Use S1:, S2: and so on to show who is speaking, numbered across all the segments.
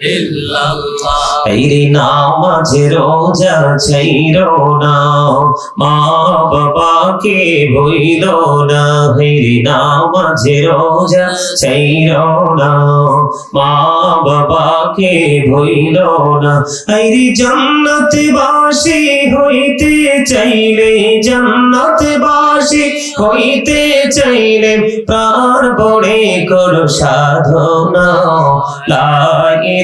S1: এই মা বাবাকে ভইল না। এই নামাজ রোজা না, মা বাবাকে ভইল না। এই জান্নাত বাসী হইতে চাইলে জান্নাত বাসী হইতে চাইলে প্রাণ বড়ে করো সাধনা লা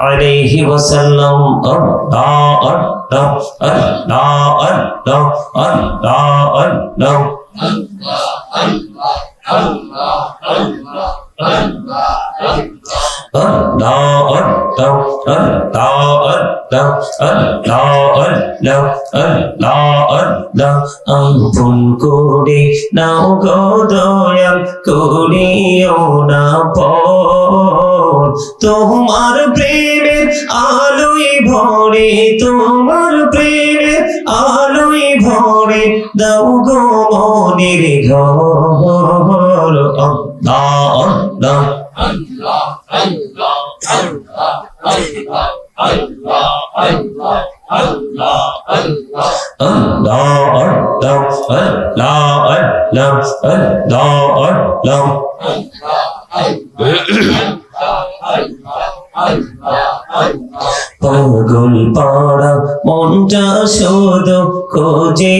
S1: عليه وسلم الله الله الله الله الله الله ফুল করে নাও গদয়াল করিও না পর তোমার প্রেমের আলোয় ভরে তোমার প্রেমের আলোয় ভরে দাও গো মনের ঘর আল্লাহ আল্লাহ আল্লাহ আল্লাহ আল্লাহ আল্লাহ আল্লাহ আল্লাহ পাগল পাড়া, মনটা শুধু খোঁজে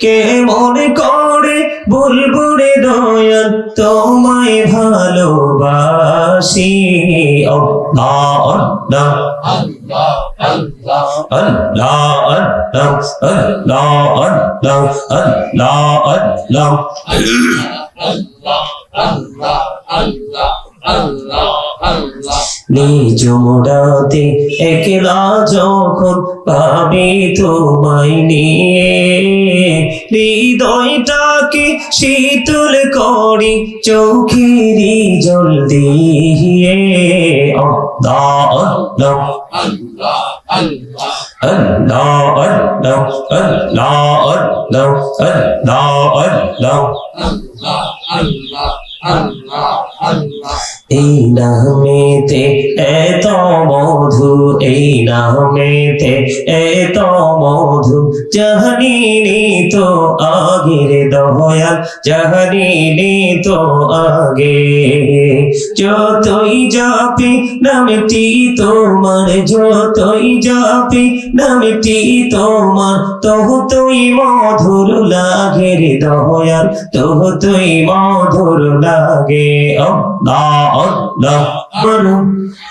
S1: কে মনে করে বুলবুলে দয়াল তোমায় ভালোবাসি? আল্লাহ আল্লাহ আল্লাহ আল্লাহ আল্লাহ আল্লাহ আল্লাহ আল্লাহ। নিজ মোড়াতে একলা যখন পাবি তোমায় নিয়ে হৃদয়টাকে শীতল করি চোখেরই জল দিয়ে আল্লাহ আল্লাহ আল্লাহ আল্লাহ আল্লাহ আল্লাহ আল্লাহ আল্লাহ। এই নামেতে এত মধু, জাহানিনি তো আগের দয়াল, জাহানিনি তো আগে। যতই যাপি নামটি তোমার, যতই যাপি নামটি তোমার তহ মধুর লাগে রে দয়াল তহ মধুর লাগে। আল্লাহ আল্লাহ। বলো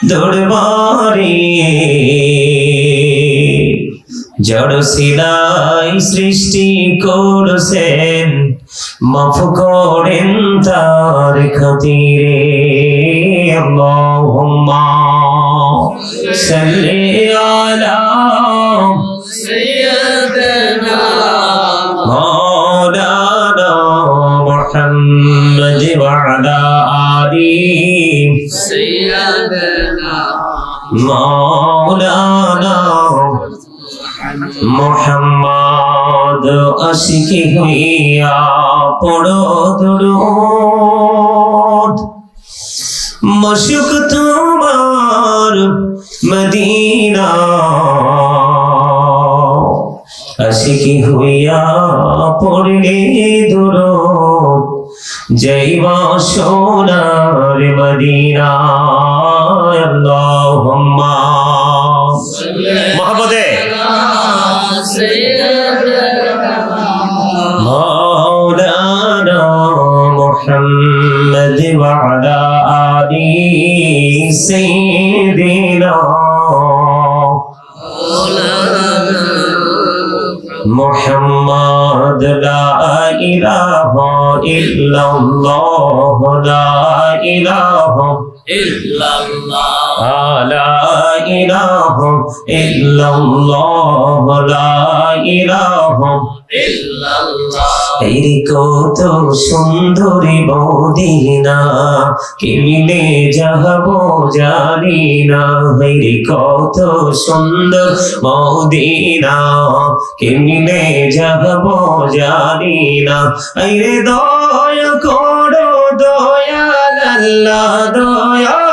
S1: দরবারে জড় সিলাই সৃষ্টি করছেন মাফ করেন তার খাতিরে। আল্লাহুম্মা সাল্লি আলা মোহাম্মদ আশিকি হইয়া পড়ো দরুদ। মশুক তোমার মদিনা। আশিকি হইয়া পড়লে দরুদ। জৈবা সোনার মদিনা আল্লাহুম্মা। মহব্বতে مولانا محمد وعلى آله سيدنا محمد لا إله إلا الله لا إله إلا الله. লা ইলাহা
S2: ইল্লাল্লাহ,
S1: লা ইলাহা কত সুন্দরী বদিনা কেমনে যাহব জানি না। এই কত সুন্দর বদিনা কেমনে যাহব জানি না। এই দয়া করো, দয়াল আল্লাহ দয়া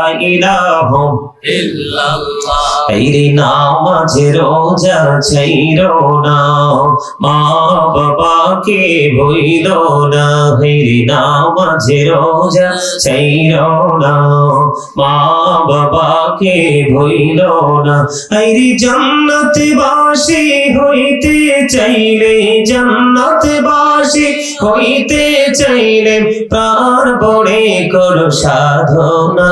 S1: ইলাহু
S2: ইল্লাল্লাহ
S1: এই নামাজে রোজা ছাইরো না। মা বাবাকে ভুইল না। হে নামাজে রোজা ছাইরো না। মা বাবাকে ভুইল না। এই জান্নাত বাসী হইতে চাইলে জান্নাত বাসী হইতে চাইলে প্রাণ পড়ে করো সাধনা।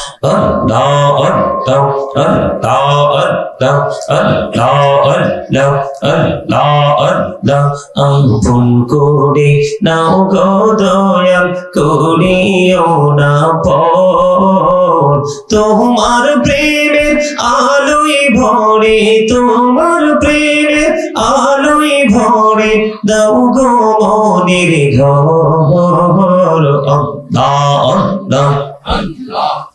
S1: আপন করে নাও গো দয়াল করিও না পর তোমার প্রেমের আলোয় ভরে, তোমার প্রেমের আলোয় ভরে, দাও গো মনের ঘর। আল্লাহ আল্লাহ Allah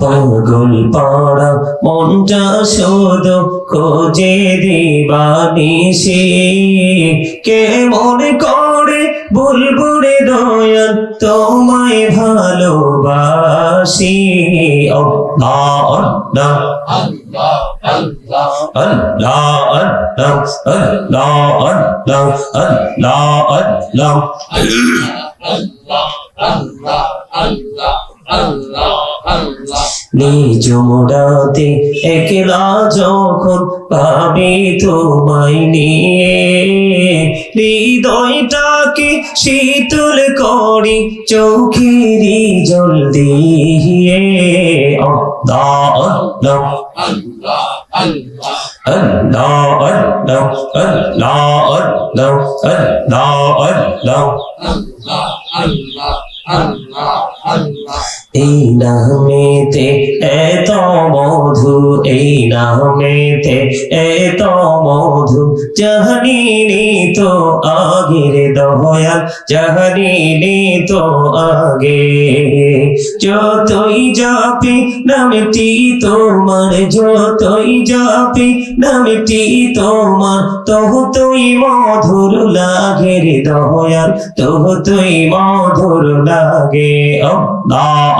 S1: পাগল পাড়া মনটা শুধু খোঁজে দিবানিসি কে মনে করে বুলবুলে দয়াল তোমায় ভালোবাসি। নিজ মোড়াতে একলা যখন পাবি তোমায় নিয়ে হৃদয়টাকে শীতল করি চোখেরই জল দিয়ে আল্লাহ এই নামেতে এত মধু, এই নামেতে এত মধু। জাহানিনি তো আগের দয়াল জাহানিনি তো আগে। যতই যাপি, নামটি তোমার, যতই যাপি, নামটি তোমার। তহ তুই মধুর লাগে রে দয়াল তহ তুই মধুর লাগে। আল্লাহ।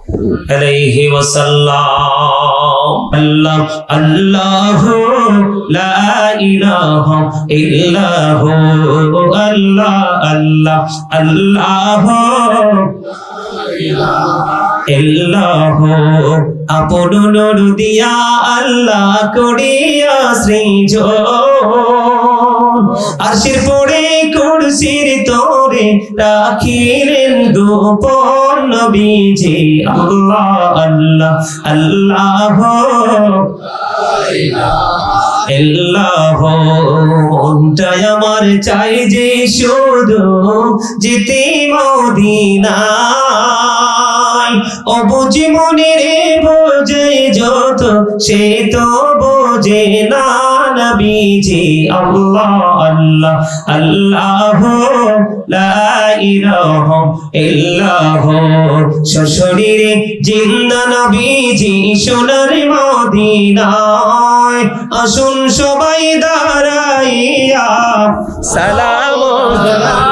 S1: আলাইহি ওয়াসাল্লাম, আল্লাহ, আল্লাহু লা ইলাহা ইল্লাহু, আল্লাহ আল্লাহ, আল্লাহু, ইল্লাহু। আপন নূর দিয়া আল্লাহ করিয়া সৃজন। আরশির পড়ে কুরসির তোরে রাখিলেন গোপন নবীজি। আল্লাহ আল্লাহ আল্লাহ। মনটাই আমার চাই যে শুধু যেতে মদিনায়। মনে রে বোঝে যত, সে তো বোঝে না নবীজি। আল্লাহ আল্লাহ আল্লাহ লা ইলাহা ইল্লাহ। শ্বশুরিরে জিন্দা নবীজি সোনার মদিনায়। আসুন সবাই দাঁড়াইয়া। সালাম লা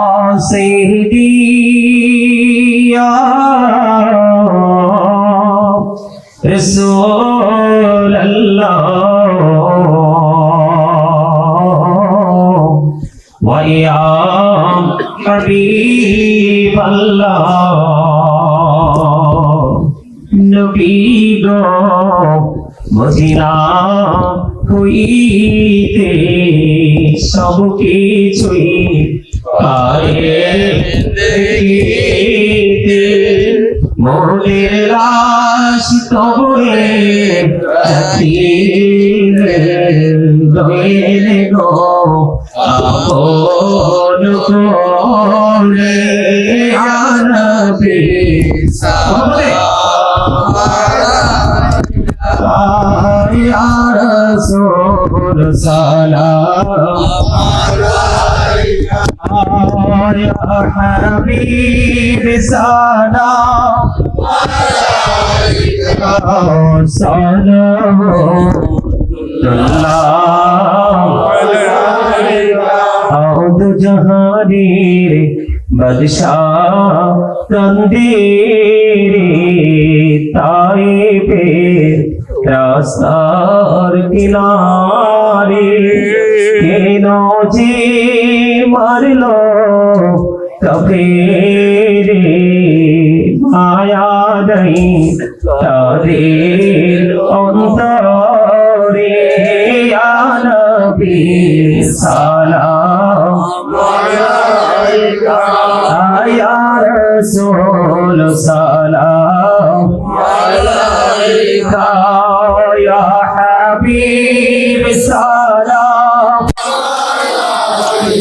S1: আলাইকা সাইয়্যিদি ইয়া رسول الله ويا حبيب الله নবী গো মদিনা হইতে সব কিছুই পারে দেখিতে মোদের লাশ তবে জাতিরে গেলে গো আপন করে আনবে রাসূল সালাম ইয়া হাবিব সালাম সালাম আউদ জাহানের বাদশাহ তন্দিরে তাইবে রাস্তার কিনারে কেন যে মারলো কফেরে মায়া নাই তাদের অন্তরে। আনবি সালাম আয়া রসুল সালাম আলাইকা, ইয়া হাবিব সালাম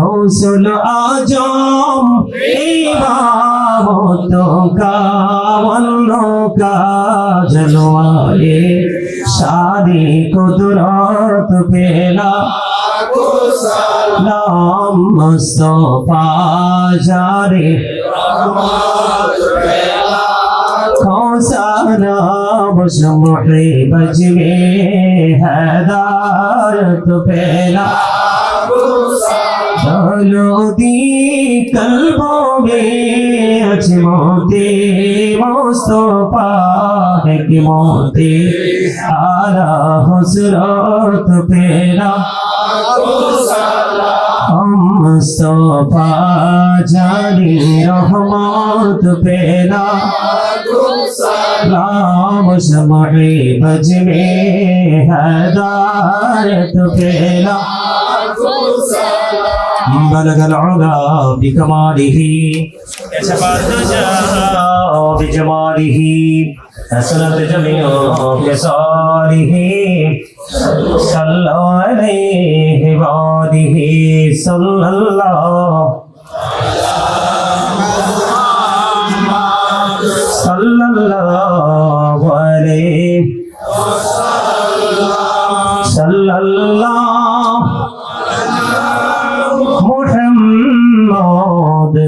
S1: রসুল আজম ইমামত কামল কাজলওয়ারে সারি কুদরত পেলা নাম মুস্তফা জারে। খোসারা বসমহে বজবে পেলা নদী কলবে আছে মোতে মোস্তফা কি মোতে আলা হসরত পেরা। মোস্তফা জানি রহমত পেরা। রাম সময়ে বজবে হদারত পেরা।
S3: بلغ العلا بكماله كشف الدجى بجماله حسنت جميع خصاله صلى عليه وآله صلى الله صلى الله عليه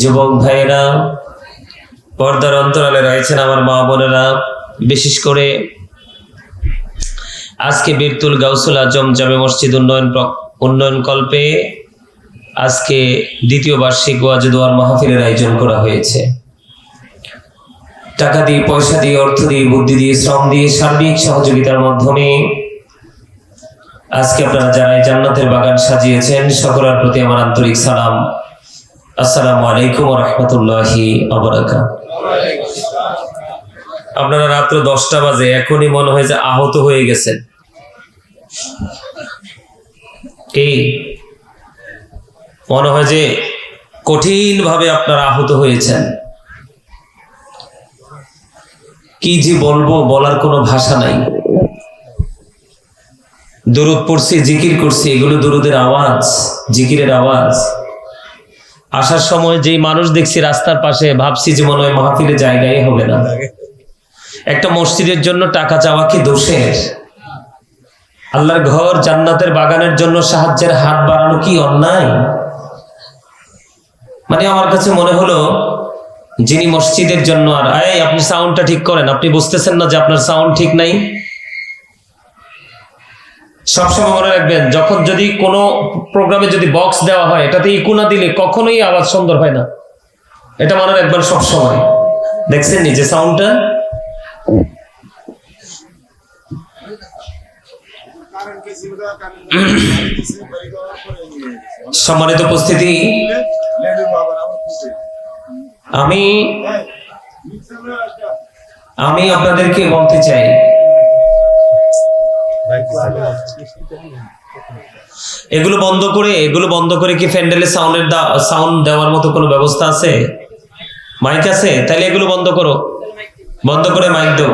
S1: যুবক ভাইয়েরা, পর্দার অন্তরালে রয়েছেন আমার মা বোনেরা, বিশেষ করে আজকে বীরতুল গাউসুল আজম জামে মসজিদ উন্নয়ন উন্নয়ন কল্পে আজকে দ্বিতীয় বার্ষিক ওয়াজুদোয়ার মাহফিলের আয়োজন করা হয়েছে। টাকা দিয়ে, পয়সা দিয়ে, অর্থ দিয়ে, বুদ্ধি দিয়ে, শ্রম দিয়ে সার্বিক সহযোগিতার মাধ্যমে আজকে আপনারা যারা জান্নাতের বাগান সাজিয়েছেন, সকলের প্রতি আমার আন্তরিক সালাম। আসসালামু আলাইকুম রহমতুল্লাহি আপনারা রাত্র দশটা বাজে, এখনই মনে হয় যে আহত হয়ে গেছেন। মনে হয় যে আপনারা আহত হয়েছেন। কি যে বলব, বলার কোনো ভাষা নাই। দরুদ পড়ছি, জিকির করছি, এগুলো দরুদের আওয়াজ, জিকিরের আওয়াজ। আসার সময় যেই মানুষ দেখছি রাস্তার পাশে, ভাবছি যে মনে হয় মাহফিলে জায়গায় হবে না। একটা মসজিদের জন্য টাকা চাওয়া কি দোষের? আল্লাহর ঘর জান্নাতের বাগানের জন্য সাহায্যের হাত বাড়ানো কি অন্যায়? মানে আমার কাছে মনে হলো, যিনি মসজিদের জন্য, আর এই আপনি সাউন্ডটা ঠিক করেন, আপনি বুঝতেছেন না যে আপনার সাউন্ড ঠিক নাই? সবসময় মনে রাখবেন, যখন যদি কোনো প্রোগ্রামে যদি বক্স দেওয়া হয়, এটাতে ইকু না দিলে কখনোই আওয়াজ সুন্দর হয় না। এটা মনে রাখবেন সবসময়। দেখছেন যে সাউন্ডটা সম্মানিত উপস্থিতি, আমি আমি আপনাদেরকে বলতে চাই এগুলো বন্ধ করে, এগুলো বন্ধ করে কি প্যান্ডেলে সাউন্ডের সাউন্ড দেওয়ার মতো কোনো ব্যবস্থা আছে? মাইক আছে? তাহলে এগুলো বন্ধ করো। বন্ধ করে মাইক দাও।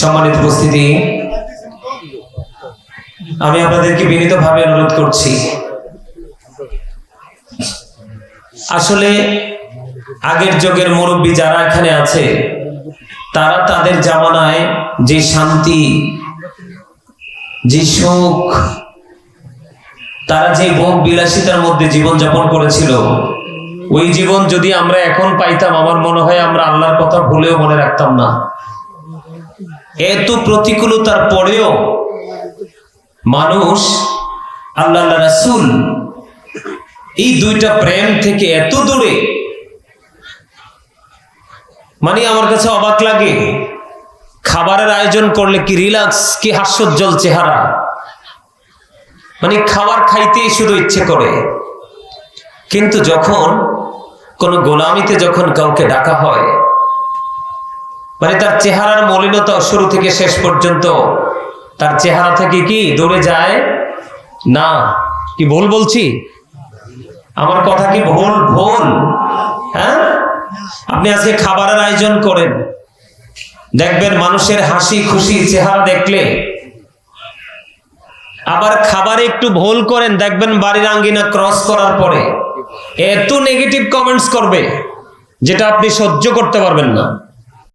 S1: সম্মানিত উপস্থিতি, আমি আপনাদেরকে বিনীতভাবে অনুরোধ করছি। আসলে আগের যুগের মুরব্বী যারা এখানে আছে, তারা তাদের জামানায় যে শান্তি, যে সুখ, তারা যে ভোগ বিলাসিতার মধ্যে জীবন যাপন করেছিল, ওই জীবন যদি আমরা এখন পাইতাম, আমার মনে হয় আমরা আল্লাহর কথা ভুলেও মনে রাখতাম না। এত প্রতিকূলতার পরেও মানুষ আল্লাহ রাসুল এই দুইটা প্রেম থেকে এত দূরে মানে আমার কাছে অবাক লাগে। খাবারের আয়োজন করলে কি রিল্যাক্স, কি হাস্যোজ্জ্বল চেহারা? মানে খাবার খাইতেই শুধু ইচ্ছে করে। কিন্তু যখন কোন গোলামিতে যখন কাউকে ডাকা হয় মানে তার চেহারার মলিনতা শুরু থেকে শেষ পর্যন্ত, তার চেহারা থেকে কি দূরে যায়? না, কি ভুল বলছি? আমার কথা কি ভুল? ভুল। হ্যাঁ? আপনি আজকে খাবারের আয়োজন করেন। দেখবেন মানুষের হাসি, খুশি চেহারা দেখলে। আবার খাবারে একটু ভুল করেন, দেখবেন বাড়ির আঙ্গিনা ক্রস করার পরে। এত নেগেটিভ কমেন্টস করবে, যেটা আপনি সহ্য করতে পারবেন না।